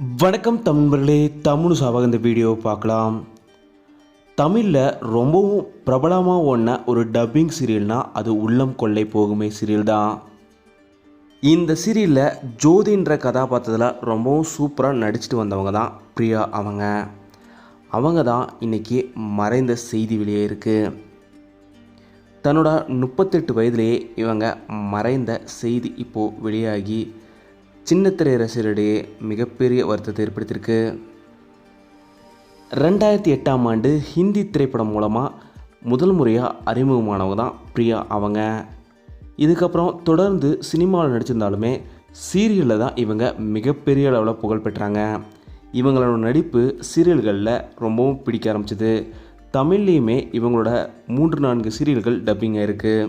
வணக்கம் தமிழர்களே தமிழ் சாவாக இந்த வீடியோவை பார்க்கலாம். தமிழில் ரொம்பவும் பிரபலமாக ஒன்ன ஒரு டப்பிங் சீரியல்னால் அது உள்ளம் கொள்ளை போகுமே சீரியல் தான். இந்த சீரியலில் ஜோதின்ற கதாபாத்திரத்தில் ரொம்பவும் சூப்பராக நடிச்சிட்டு வந்தவங்க தான் பிரியா அவங்க. அவங்க தான் இன்றைக்கி மறைந்த செய்தி வெளியே இருக்குது தன்னோட முப்பத்தெட்டு வயதிலேயே இவங்க மறைந்த செய்தி இப்போது வெளியாகி சின்னத்திரை ரசிகரிடையே மிகப்பெரிய வருத்தத்தை ஏற்படுத்தியிருக்கு. ரெண்டாயிரத்தி எட்டாம் ஆண்டு ஹிந்தி திரைப்படம் மூலமாக முதல் முறையாக அறிமுகமானவங்க தான் பிரியா அவங்க. இதுக்கப்புறம் தொடர்ந்து சினிமாவில் நடிச்சிருந்தாலுமே சீரியலில் தான் இவங்க மிகப்பெரிய அளவில் புகழ் பெற்றாங்க. இவங்களோட நடிப்பு சீரியல்களில் ரொம்பவும் பிடிக்க ஆரம்பிச்சது. தமிழ்லேயுமே இவங்களோட மூன்று நான்கு சீரியல்கள் டப்பிங்காக இருக்குது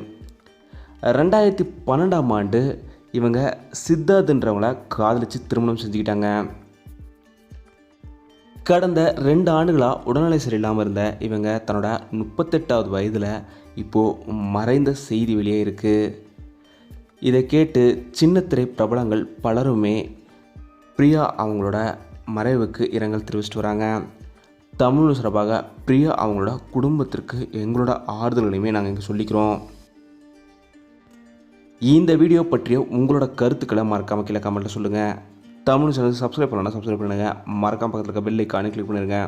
ரெண்டாயிரத்தி பன்னெண்டாம் ஆண்டு இவங்க சித்தார்த்துன்றவங்கள காதலித்து திருமணம் செஞ்சுக்கிட்டாங்க. கடந்த ரெண்டு ஆண்டுகளாக உடல்நிலை சரியில்லாமல் இருந்த இவங்க தன்னோட முப்பத்தெட்டாவது வயதில் இப்போது மறைந்த செய்தி வெளியே இருக்குது இதை கேட்டு சின்னத்திரை பிரபலங்கள் பலருமே பிரியா அவங்களோட மறைவுக்கு இரங்கல் தெரிவிச்சிட்டு வராங்க. தமிழ் சிறப்பாக பிரியா அவங்களோட குடும்பத்திற்கு எங்களோட ஆறுதல்களையுமே நாங்கள் இங்கே சொல்லிக்கிறோம். இந்த வீடியோ பற்றிய உங்களோட கருத்துக்களை மறக்காமல் கீழே கமெண்ட்டில் சொல்லுங்கள் தமிழ் சேனல் சப்ஸ்கிரைப் பண்ணலாம் சப்ஸ்கிரைப் பண்ணுங்கள் மறக்காம பக்கத்தில் இருக்க பெல் ஐக்கானே கிளிக் பண்ணிடுங்க